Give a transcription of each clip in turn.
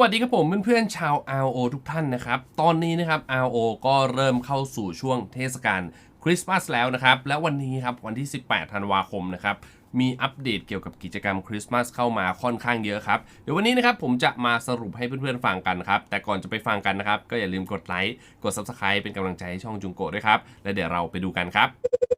วัสดีครับผมเพื่อนๆชาว RO ทุกท่านนะครับ ตอนนี้นะครับ RO ก็เริ่มเข้าสู่ช่วงเทศกาลคริสต์มาสแล้วนะครับ และวันนี้ครับวันที่ 18 ธันวาคมนะครับมีอัปเดตเกี่ยวกับกิจกรรมคริสต์มาสเข้ามาค่อนข้างเยอะครับ เดี๋ยววันนี้นะครับผมจะมาสรุปให้เพื่อนๆฟังกันครับ แต่ก่อนจะไปฟังกันนะครับ ก็อย่าลืมกดไลค์กด Subscribe เป็นกำลังใจให้ช่องจุงโกะด้วยครับ และเดี๋ยวเราไปดูกันครับ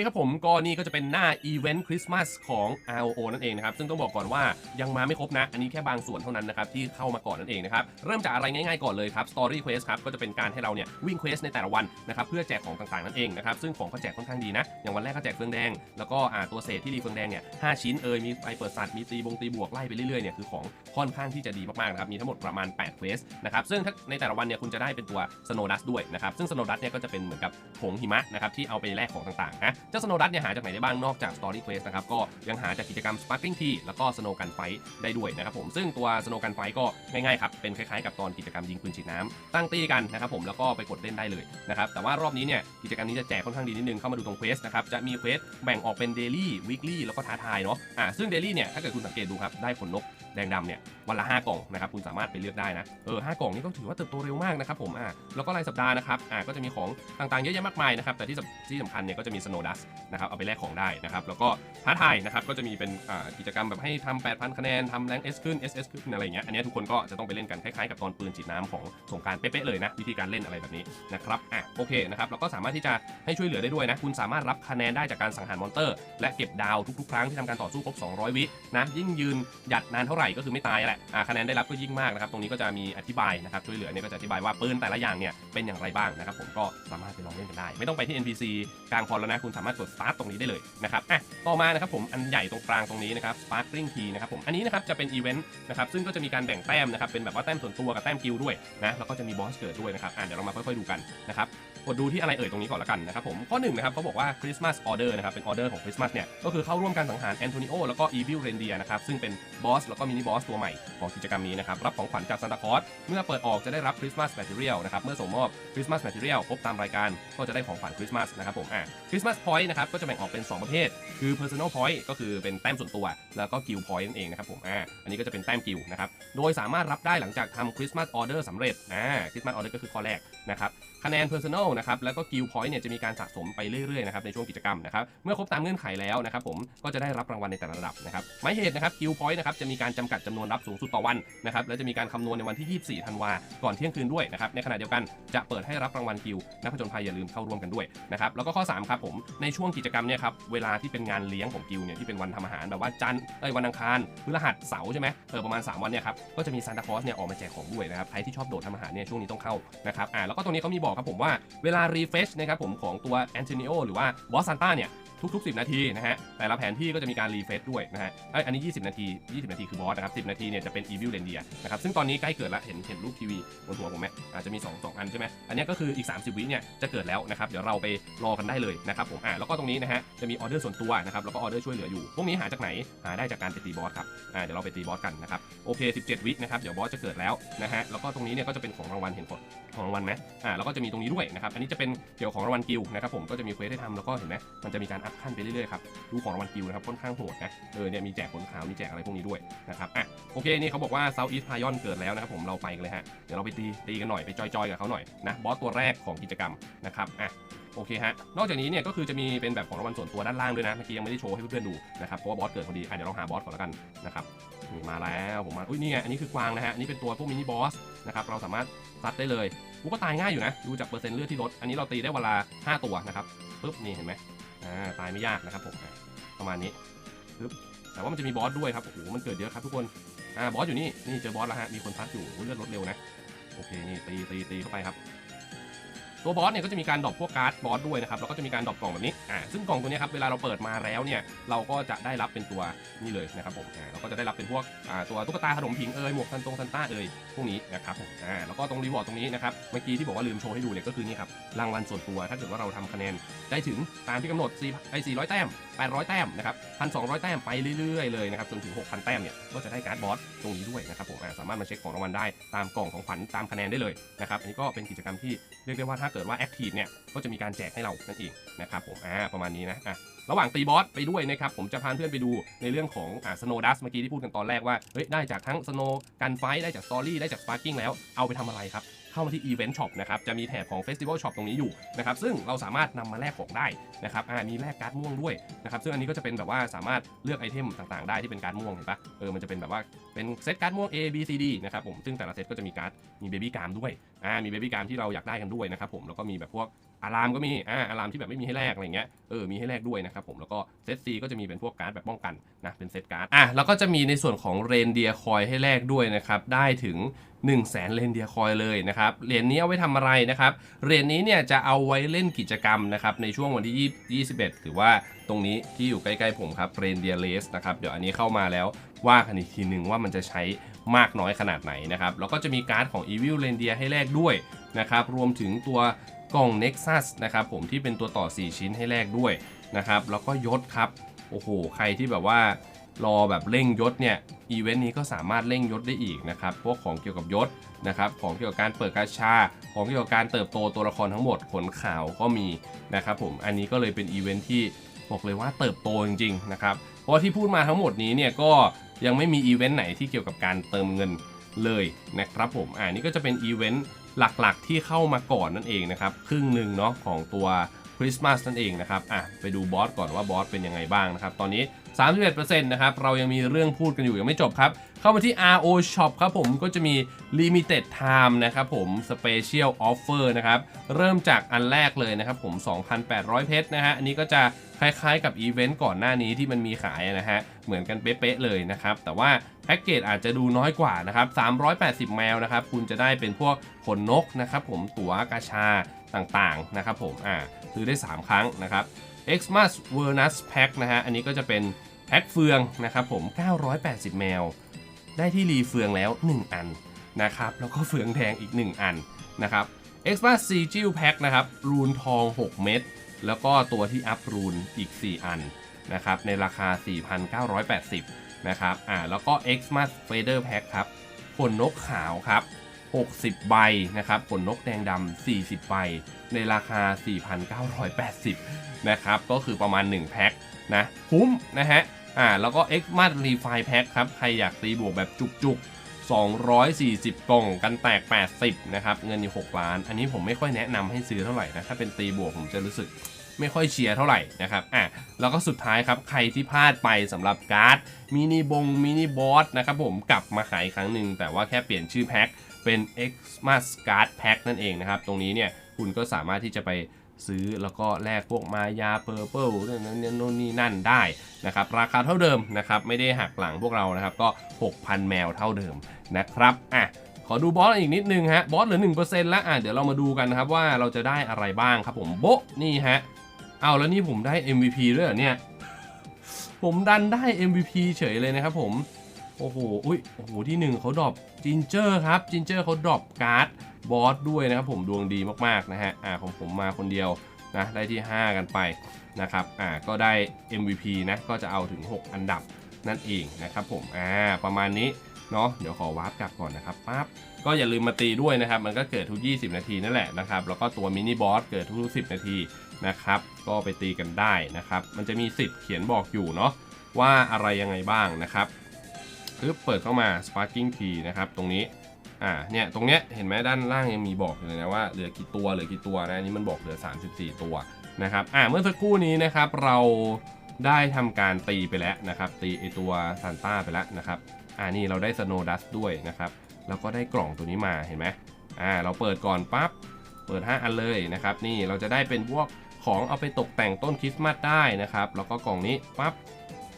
เคครับผมก็นี่ก็จะเป็นหน้าอีเวนต์คริสต์มาสของ ROO นั่นเองนะครับ ซึ่งต้องบอกก่อนว่ายังมาไม่ครบนะ อันนี้แค่บางส่วนเท่านั้นนะครับ ที่เข้ามาก่อนนั่นเองนะครับ เริ่มจากอะไรง่ายๆก่อนเลยครับ Story Quest ครับ ก็จะเป็นการให้เราเนี่ยวิ่งเควสในแต่ละวันนะครับ เพื่อแจกของต่างๆนั่นเองนะครับ ซึ่งของก็แจกค่อนข้างดีนะ อย่างวันแรกก็แจกเฟืองแดง แล้วก็อ่าตัวเศษที่ดีเฟืองแดงเนี่ยห้าชิ้นเอ่ยมีไปเปิดสัตว์มีตีบงตีบวกไล่ไปเรื่อยๆเนี่ยคือของค่อนข้างที่จะดีมากๆนะครับมีทั้งหมดประมาณ8เควสนะครับซึ่งในแต่ละวันเนี่ยคุณจะได้เป็นตัว Snow Dust ด้วยนะครับซึ่ง Snow Dust เนี่ยก็จะเป็นเหมือนกับผงหิมะนะครับที่เอาไปแลกของต่างๆนะเจ้า Snow Dust เนี่ยหาจากไหนได้บ้างนอกจาก Story Quest นะครับก็ยังหาจากกิจกรรม Sparkling Tea แล้วก็ Snow Gun Fight ได้ด้วยนะครับผมซึ่งตัว Snow Gun Fight ก็ง่ายๆครับเป็นคล้ายๆกับตอนกิจกรรมยิงปืนฉีดน้ำตั้งตีกันนะครับผมแล้วก็ไปกดเล่นได้เลยนะครับแต่ว่ารอบนี้เนี่ยกิจกรรมนี้จะแจกค่อนข้างดีนิดนึงเข้ามาดูตรงเควสนะครับจะมีเควสแบ่งออกเป็น Daily Weekly แล้วก็ท้าทายเนาะอ่าซึ่ง Daily เนี่ยถ้าเกิดคุณสังเกตดูครับได้ขนนกแดงดำเนี่ยวันละ 5 กล่องนะครับคุณสามารถไปเลือกได้นะเออห้ากล่องนี่ก็ถือว่าเติบโตเร็วมากนะครับผมอ่าแล้วก็รายสัปดาห์นะครับอ่าก็จะมีของต่างๆเยอะแยะมากมายนะครับแต่ที่ที่สำคัญเนี่ยก็จะมี Snow Dust นะครับเอาไปแลกของได้นะครับ แล้วก็ท้าทายนะครับก็จะมีเป็นกิจกรรมแบบให้ทำ8,000 คะแนนทำแรง S ขึ้น SS ขึ้นอะไรเงี้ยอันนี้ทุกคนก็จะต้องไปเล่นกันคล้ายๆกับตอนปืนฉีดน้ำของสงกรารเป๊ะๆเลยนะ วิธีการเล่นอะไรแบบนี้นะครับอะโอเคนะครับเราก็สามารถที่จะให้ช่วยเหลือได้ด้วยนะ คุณสามารถรับคะแนนได้จากการสังหารมอนเตอร์ และเก็บดาวทุกๆ ครั้งที่ทำการต่อสู้ครบ 200 วินะยิ่งยืนหยัดนานเท่าไหร่ก็คือไม่ตายแหละอ่าคะแนนได้รับก็ยิ่งมากนะครับตรงนี้ก็จะมีอธิบายนะครับช่วยเหลือเนี่ยก็จะอธิบายว่าปืนแต่ละอย่างเนี่ยเป็นอย่างไรบ้างนะครับผมก็สามารถไปลองเล่นกันได้ ไม่ต้องไปที่ NPC กลางพอแล้วนะคุณสามารถกด start ตรงนี้ได้เลยนะครับอะต่อมานะครับผมอันใหญ่ตรงกลางตรงนี้นะครับ sparkling key นะครับผมอันนี้นะครับจะเป็นอีเวนต์นะครับซึ่งก็จะมีการแบ่งแต้มนะครับเป็นแบบว่าแต้มส่วนตัวกับแต้มกิลด์ด้วยนะแล้วก็จะมีบอสเกิดด้วยนะครับอะเดี๋ยวเรามาค่อยๆดูกันนะครับ กดดูที่อะไรเอ่ยตรงนี้ก่อนละกันนะครับผมข้อหนึ่งนะครับเขาบอกว่าคริสต์มาสออเดอร์นะครับเป็นออเดอร์ของคริสต์มาสเนี่ยก็คือเข้าร่วมการสังหารแอนโทนิโอแล้วก็อีวิลเรนเดียนะครับซึ่งเป็นบอสแล้วก็มินิบอสตัวใหม่ของกิจกรรมนี้นะครับรับของขวัญจากซานตาคลอสเมื่อเปิดออกจะได้รับคริสต์มาสแมทเทียลนะครับเมื่อส่งมอบคริสต์มาสแมทเทียลครบตามรายการก็จะได้ของขวัญคริสต์มาสนะครับผมอะคริสต์มาสพอยต์นะครับก็จะแบ่งออกเป็น 2 ประเภท คือ personal point ก็คือเป็นแต้มส่วนตัว แล้วก็ guild point นั่นเองนะครับผมอ่าอันนี้ก็จะเป็นแต้มกิลนะครับโดยสามารถรับได้หลังจากทำคริสต์มาสออเดอร์สำเร็จอ่าคริสต์มาสออเดอร์ก็คือข้อแรกนะครับคะแนน personal นะครับแล้วก็ guild point เนี่ยจะมีการสะสมไปเรื่อยๆนะครับในช่วงกิจกรรมนะครับเมื่อครบตามเงื่อนไขแล้วนะครับผมก็จะได้รับรางวัลในแต่ละระดับนะครับหมายเหตุนะครับ guild point นะครับจะมีการจำกัดจำนวนรับสูงสุดต่อวันนะครับและจะมีการคำนวณในวันที่ 24ธันวาก่อนเที่ยงคืนด้วยนะครับในขณะเดียวกันจะเปิดให้รับรางวัลกิลนักผจญภัยอย่าลืมเข้าร่วมกันด้วยนะครับแล้วก็ข้อ3ครับผมในช่วงกิจกรรมเนี่ยครับเวลาที่เป็นงานเลี้ยงของกิลเนี่ยที่เป็นวันทำอาหารแบบว่าจันทร์เอ้ยวันอังคารพฤหัสเสาร์ใช่ไหมเออประมาณ 3 วันเนี่ยครับก็จะมีซานตาคลอสเนี่ยออกมาแจกของด้วยนะครับใครที่ชอบโดดทำอาหารเนี่ยช่วงนี้ต้องเข้านะครับอ่าแล้วก็ตรงนี้เขามีบอกครับผมว่าเวลารีเฟชนะครับผมของตัวแอนโทนิโอหรือว่าบอสซันต้าเนี่ย ทุก ๆ 10 นาทีนะฮะ แต่ละแผนที่ก็จะมีการรีเฟชด้วยนะฮะเอ้ยอันนี้ 20 นาที 20 นาทีคือบอสนะครับ10 นาทีเนี่ยจะเป็นอีวิลเ e นเดียนะครับ ซึ่งตอนนี้ใกล้เกิดแล้วเห็นเห็นรูปทีวีบนหัวผมไหมอาจจะมี 2 2 อันใช่ไหมอันนี้ก็คืออีก 30 วิเนี่ยจะเกิดแล้วนะครับ เดี๋ยวเราไปรอกันได้เลยนะครับผม อ่าแล้วก็ตรงนี้นะฮะจะมีออเดอร์ส่วนตัวนะครับ แล้วก็ออเดอร์ช่วยเหลืออยู่ พวกนี้หาจากไหน หาได้จากการไปตีบอสครับ อ่าเดี๋ยวเราไปตีบอสกันนะครับโอเค 17 วินะครับเดี๋ยวบอสจะเกิดแล้วนะฮะแล้วก็ตรงนี้เนี่ยก็จะเป็นของรางวัลเห็นของของรางวัลไหมอ่าแล้วก็จะมีตรงนี้ด้วยนะครับอันนี้จะเป็นเกี่ยวของรางวัลกิลนะครับผมก็จะมีเควสให้ทำแล้วก็เห็นไหมมันจะมีการอัพขั้นไปเรื่อยๆครับดูของรางวัลกิลนะครับค่อนข้างโหดนะเออเนี่ยมีแจกผลขาวมีแจกอะไรพวกนี้ด้วยนะครับอะโอเคนี่เขาบอกว่า South East Pion เกิดแล้วนะครับผมเราไปกันเลยฮะเดี๋ยวเราไปตีตีกันหน่อยไปจอยๆกับเขาหน่อยนะบอสตัวแรกของกิจกรรมนะครับอะโอเคฮะ นอกจากนี้เนี่ยก็คือจะมีเป็นแบบของรางวัลส่วนตัวด้านล่างด้วยนะ เมื่อกี้ยังไม่ได้โชว์ให้เพื่อนๆดูนะครับ เพราะว่าบอสเกิดพอดีอะเดี๋ยวเราหาบอสก่อนแล้วกันนะครับ นี่มาแล้วผมมา อุ้ยนี่ไง อันนี้คือกวางนะฮะอันนี้เป็นตัวพวกมินิบอสนะครับ เราสามารถซัดได้เลยกูก็ตายง่ายอยู่นะ ดูจากเปอร์เซ็นต์เลือดที่ลด อันนี้เราตีได้เวลา 5 ตัวนะครับปุ๊บ นี่เห็นไหม อ่าตายไม่ยากนะครับผมประมาณนี้ปึ๊บแต่ว่ามันจะมีบอสด้วยครับโอ้โหมันเกิดเยอะครับทุกคนอ่าบอสอยู่นี่นี่เจอบอสแล้วฮะมีคนพัดอยู่เลือดลดเร็วนะโอเคนี่ตีตีตีเข้าไปครับ ตัวบอสเนี่ยก็จะมีการดรอปพวกการ์ดบอสด้วยนะครับแล้วก็จะมีการดรอปกล่องแบบนี้อ่าซึ่งกล่องตัวนี้ครับเวลาเราเปิดมาแล้วเนี่ยเราก็จะได้รับเป็นตัวนี่เลยนะครับผมอ่าเราก็จะได้รับเป็นพวกอ่าตัวตุ๊กตาขนมผิงเอยหมวกซันตรงซันต้าเอยพวกนี้นะครับผมอ่าแล้วก็ตรงรีวอร์ดตรงนี้นะครับเมื่อกี้ที่บอกว่าลืมโชว์ให้ดูเนี่ยก็คือนี่ครับรางวัลส่วนตัว ถ้าเกิดว่าเราทำคะแนนได้ถึงตามที่กำหนด4ไอ้400 แต้ม 800 แต้มนะครับ1,200 แต้มไปเรื่อยๆเลยนะครับจนถึง 6,000 แต้มเนี่ยก็จะได้การ์ดบอสตรงนี้ด้วยนะครับผมอ่าสามารถมาเช็คของรางวัลได้ตามกล่องของขวัญตามคะแนนได้เลยนะครับอันนี้ก็เป็นกิจกรรมที่เรียกได้ว่าถ้าเกิดว่าแอคทีฟเนี่ยก็จะมีการแจกให้เรานั่นเองนะครับผมอ่าประมาณนี้นะอะระหว่างตีบอสไปด้วยนะครับผมจะพาเพื่อนไปดูในเรื่องของอ่าสโนดัสเมื่อกี้ที่พูดกันตอนแรกว่าเฮ้ยได้จากทั้งสโนกันไฟได้จากสตอรี่ได้จากสปาร์กิ้งแล้วเอาไปทำอะไรครับ เข้ามาที่ Event Shop นะครับจะมีแถบของ Festival Shop ตรงนี้อยู่นะครับซึ่งเราสามารถนำมาแลกของได้นะครับอ่ามีแลกการ์ดม่วงด้วยนะครับซึ่งอันนี้ก็จะเป็นแบบว่าสามารถเลือกไอเทมต่างๆ ได้ที่เป็นการ์ดม่วงเห็นปะเออมันจะเป็นแบบว่าเป็นเซตการ์ดม่วง A B C D นะครับผมซึ่งแต่ละเซตก็จะมีการ์ดมีเบบี้การ์ดด้วยอ่ามีเบบี้การ์ดที่เราอยากได้กันด้วยนะครับผมแล้วก็มีแบบพวก อารามก็มีอ่าอารามที่แบบไม่มีให้แลกอะไรเงี้ยเออมีให้แลกด้วยนะครับผมแล้วก็เซต C ก็จะมีเป็นพวกการ์ดแบบป้องกันนะเป็นเซตการ์ดอะแล้วก็จะมีในส่วนของเรนเดียคอยให้แลกด้วยนะครับได้ถึง1 0 0 0 0แสนเลนเดียคอยเลยนะครับเหรียญนี้เอาไว้ทำอะไรนะครับเหรียญนี้เนี่ยจะเอาไว้เล่นกิจกรรมนะครับในช่วงวันที่20 21 หรือว่าตรงนี้ที่อยู่ใกล้ๆผมครับเรนเดียเลสนะครับเดี๋ยวอันนี้เข้ามาแล้วว่ากันอีกทีหนึ่งว่ามันจะใช้มากน้อยขนาดไหนนะครับแล้วก็จะมีการ์ดของ Evil r e n d e e r ให้แลกด้วยนะครับรวมถึงตัว กล่อง Nexus นะครับผมที่เป็นตัวต่อ 4 ชิ้นให้แลกด้วยนะครับแล้วก็ยศครับโอ้โหใครที่แบบว่ารอแบบเร่งยศเนี่ยอีเวนต์นี้ก็สามารถเร่งยศได้อีกนะครับพวกของเกี่ยวกับยศนะครับของเกี่ยวกับการเปิดกาชา ของเกี่ยวกับการเติบโตตัวละครทั้งหมดขนข่าวก็มีนะครับผมอันนี้ก็เลยเป็นอีเวนต์ที่บอกเลยว่าเติบโตจริงๆนะครับเพราะที่พูดมาทั้งหมดนี้เนี่ยก็ยังไม่มีอีเวนต์ไหนที่เกี่ยวกับการเติมเงิน เลยนะครับผมอ่านี่ก็จะเป็นอีเวนต์หลักๆ ที่เข้ามาก่อนนั่นเองนะครับครึ่งหนึ่งเนาะของตัวคริสต์มาสนั่นเองนะครับอะไปดูบอสก่อนว่าบอสเป็นยังไงบ้างนะครับ ตอนนี้ 31%นะครับ เรายังมีเรื่องพูดกันอยู่ ยังไม่จบครับ เข้ามาที่ RO Shop ครับผม ก็จะมี Limited Time นะครับผม Special Offer นะครับ เริ่มจากอันแรกเลยนะครับผม 2,800 เพชรนะฮะ อันนี้ก็จะคล้ายๆกับอีเวนต์ก่อนหน้านี้ที่มันมีขายนะฮะ เหมือนกันเป๊ะๆเลยนะครับ แต่ว่า พ็กเกจอาจจะดูน้อยกว่านะครับ380 แมวนะครับคุณจะได้เป็นพวกขนนกนะครับผมตั๋วกาชาต่างๆนะครับผมอ่าซื้อได้ 3 ครั้งนะครับ Xmas v e r n u s Pack นะฮะอันนี้ก็จะเป็นแพ็คเฟืองนะครับผม 980 แมว ได้ที่รีเฟืองแล้ว 1 อันนะครับแล้วก็เฟืองแดงอีก 1 อันนะครับ Xmas Sigil Pack นะครับรูนทอง 6 เม็ดแล้วก็ตัวที่อัพรูนอีก 4 อันนะครับในราคา 4,980 นะครับ อ่า แล้วก็ Xmas Feather Pack ครับ ขนนกขาวครับ 60 ใบนะครับ ขนนกแดงดำ40 ใบ ในราคา 4,980 นะครับ ก็คือประมาณ 1 แพ็คนะ คุ้มนะฮะ อ่า แล้วก็ X m a t Refine Pack ครับ ใครอยากตีบวกแบบจุกๆ240 กล่องกันแตก 80 นะครับ เงินอยู่ 6 ล้าน อันนี้ผมไม่ค่อยแนะนำให้ซื้อเท่าไหร่นะ ถ้าเป็นตีบวกผมจะรู้สึก ไม่ค่อยเชียร์เท่าไหร่นะครับอะแล้วก็สุดท้ายครับใครที่พลาดไปสำหรับการ์ดมินิบงมินิบอสนะครับผมกลับมาขายอีกครั้งหนึ่งแต่ว่าแค่เปลี่ยนชื่อแพ็คเป็น Xmas Card Pack นั่นเองนะครับ ตรงนี้เนี่ยคุณก็สามารถที่จะไปซื้อแล้วก็แลกพวกมายาเ u อร์เปิลนั่นนี่นนี่นั่นได้นะครับ ราคาเท่าเดิมนะครับ ไม่ได้หักหลังพวกเรานะครับ ก็ 6,000 แมวเท่าเดิมนะครับอะขอดูบอสอีกนิดนึงฮะบอสเหลือ1%แล้วอะเดี๋ยวเรามาดูกันนะครับว่าเราจะได้อะไรบ้างครับผมโบนี่ฮะ เอาแล้วนี่ผมได้ MVP ด้วยเหรอเนี่ย ผมดันได้ MVP เฉยเลยนะครับผม โอ้โห อุ้ย โอ้โห ที่หนึ่งเขาดรอปจินเจอร์ครับจินเจอร์เขาดรอปการ์ดบอสด้วยนะครับผมดวงดีมากๆนะฮะ อ่าของผมมาคนเดียวนะได้ที่ 5 กันไปนะครับ อ่าก็ได้ MVP นะก็จะเอาถึง 6 อันดับนั่นเองนะครับผม อ่าประมาณนี้เนาะเดี๋ยวขอวาร์ปกลับก่อนนะครับปั๊บก็อย่าลืมมาตีด้วยนะครับ มันก็เกิดทุก 20 นาทีนั่นแหละนะครับ แล้วก็ตัวมินิบอสเกิดทุก 10 นาที นะครับ ก็ไปตีกันได้นะครับ มันจะมีสิทธิ์เขียนบอกอยู่เนาะว่าอะไรยังไงบ้างนะครับปึ๊บเปิดเข้ามา Sparking Key นะครับ ตรงนี้ อ่า เนี่ย ตรงเนี้ย เห็นไหมด้านล่างยังมีบอกเลยนะว่าเหลือกี่ตัว เหลือกี่ตัวนะ อันนี้มันบอกเหลือ 34 ตัวนะครับ อ่า เมื่อสักครู่นี้นะครับ เราได้ทำการตีไปแล้วนะครับ ตีไอตัวซานต้าไปแล้วนะครับ อ่า นี่เราได้ Snow Dust ด้วยนะครับ แล้วก็ได้กล่องตัวนี้มา เห็นไหมอ่า เราเปิดก่อนปั๊บ เปิด 5 อันเลยนะครับ นี่ เราจะได้เป็นพวก ของเอาไปตกแต่งต้นคริสต์มาสได้นะครับ แล้วก็กล่องนี้ปั๊บ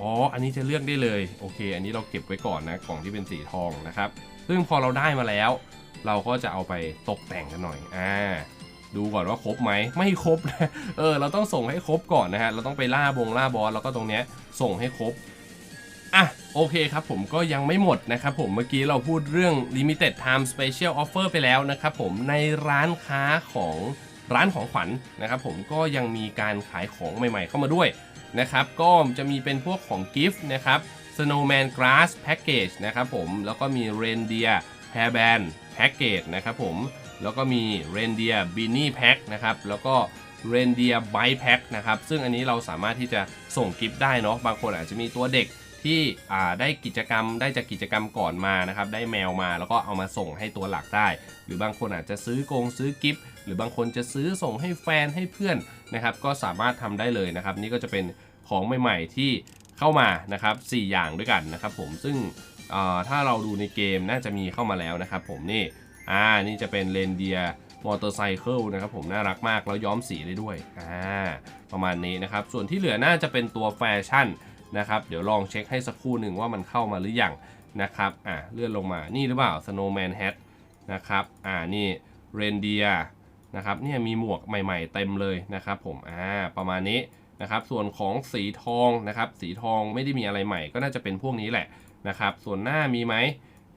อ๋ออันนี้จะเลือกได้เลยโอเค อันนี้เราเก็บไว้ก่อนนะกล่องที่เป็นสีทองนะครับ ซึ่งพอเราได้มาแล้ว เราก็จะเอาไปตกแต่งกันหน่อยอ่าดูก่อนว่าครบไหมไม่ครบนะเออเราต้องส่งให้ครบก่อนนะฮะเราต้องไปล่าบงล่าบอสแล้วก็ตรงเนี้ยส่งให้ครบอะโอเคครับผมก็ยังไม่หมดนะครับผมเมื่อกี้เราพูดเรื่อง limited time special offer ไปแล้วนะครับผมในร้านค้าของ ร้านของขวัญนะครับผมก็ยังมีการขายของใหม่ๆเข้ามาด้วยนะครับก็จะมีเป็นพวกของกิฟต์นะครับ Snowman Grass Package นะครับผมแล้วก็มี Reindeer Hairband Package นะครับผมแล้วก็มีเรนเดียบินี่แพ็คนะครับแล้วก็เรนเดียไบแพ็คนะครับซึ่งอันนี้เราสามารถที่จะส่งกิฟต์ได้เนาะบางคนอาจจะมีตัวเด็ก ที่ได้กิจกรรมได้จากกิจกรรมก่อนมานะครับได้แมวมาแล้วก็เอามาส่งให้ตัวหลักได้ หรือบางคนอาจจะซื้อกงซื้อกิฟต์หรือบางคนจะซื้อส่งให้แฟนให้เพื่อนนะครับก็สามารถทำได้เลยนะครับ นี่ก็จะเป็นของใหม่ๆที่เข้ามานะครับ 4 อย่างด้วยกันนะครับผมซึ่งถ้าเราดูในเกมน่าจะมีเข้ามาแล้วนะครับผมนี่อ่านี่จะเป็นเรนเดียมอเตอร์ไซเคิลนะครับผมน่ารักมากแล้วย้อมสีได้ด้วยอ่าประมาณนี้นะครับส่วนที่เหลือน่าจะเป็นตัวแฟชั่น นะครับ เดี๋ยวลองเช็คให้สักครู่หนึ่งว่ามันเข้ามาหรือยังนะครับอ่าเลื่อนลงมานี่หรือเปล่า Snowman Hat นะครับอ่านี่เรนเดียนะครับเนี่ยมีหมวกใหม่ๆเต็มเลยนะครับผมอ่าประมาณนี้นะครับส่วนของสีทองนะครับสีทองไม่ได้มีอะไรใหม่ก็น่าจะเป็นพวกนี้แหละนะครับส่วนหน้ามีไหม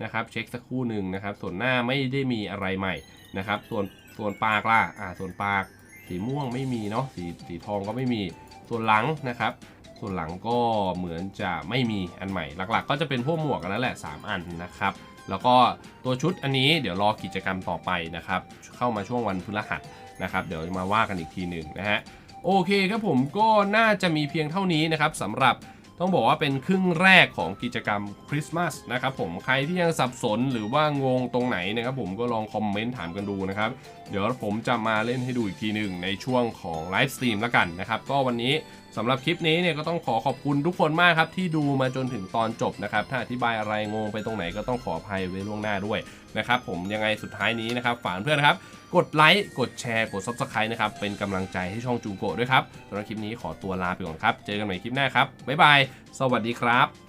นะครับเช็คสักครู่หนึ่งนะครับส่วนหน้าไม่ได้มีอะไรใหม่นะครับส่วนส่วนปากล่ะอ่าส่วนปาก สีม่วงไม่มีเนาะสีสีทองก็ไม่มีส่วนหลังนะครับ ส่วนหลังก็เหมือนจะไม่มีอันใหม่ หลักๆ ก็จะเป็นพวกหมวกกันนั่นแหละ 3 อันนะครับ แล้วก็ตัวชุดอันนี้เดี๋ยวรอกิจกรรมต่อไปนะครับ เข้ามาช่วงวันพฤหัสนะครับ เดี๋ยวมาว่ากันอีกทีหนึ่งนะฮะ โอเคครับผมก็น่าจะมีเพียงเท่านี้นะครับสำหรับ ต้องบอกว่าเป็นครึ่งแรกของกิจกรรมคริสต์มาสนะครับผมใครที่ยังสับสนหรือว่างงตรงไหนนะครับผมก็ลองคอมเมนต์ถามกันดูนะครับ เดี๋ยวผมจะมาเล่นให้ดูอีกทีหนึ่งในช่วงของไลฟ์สตรีมแล้วกันนะครับ ก็วันนี้สำหรับคลิปนี้เนี่ยก็ต้องขอขอบคุณทุกคนมากครับ ที่ดูมาจนถึงตอนจบนะครับ ถ้าอธิบายอะไรงงไปตรงไหนก็ต้องขออภัยไว้ล่วงหน้าด้วยนะครับผมยังไงสุดท้ายนี้นะครับฝากเพื่อนครับ กดไลค์กดแชร์กด Subscribe นะครับเป็นกำลังใจให้ช่องจูโกะด้วยครับสำหรับคลิปนี้ขอตัวลาไปก่อนครับ เจอกันใหม่คลิปหน้าครับบ๊ายบาย สวัสดีครับ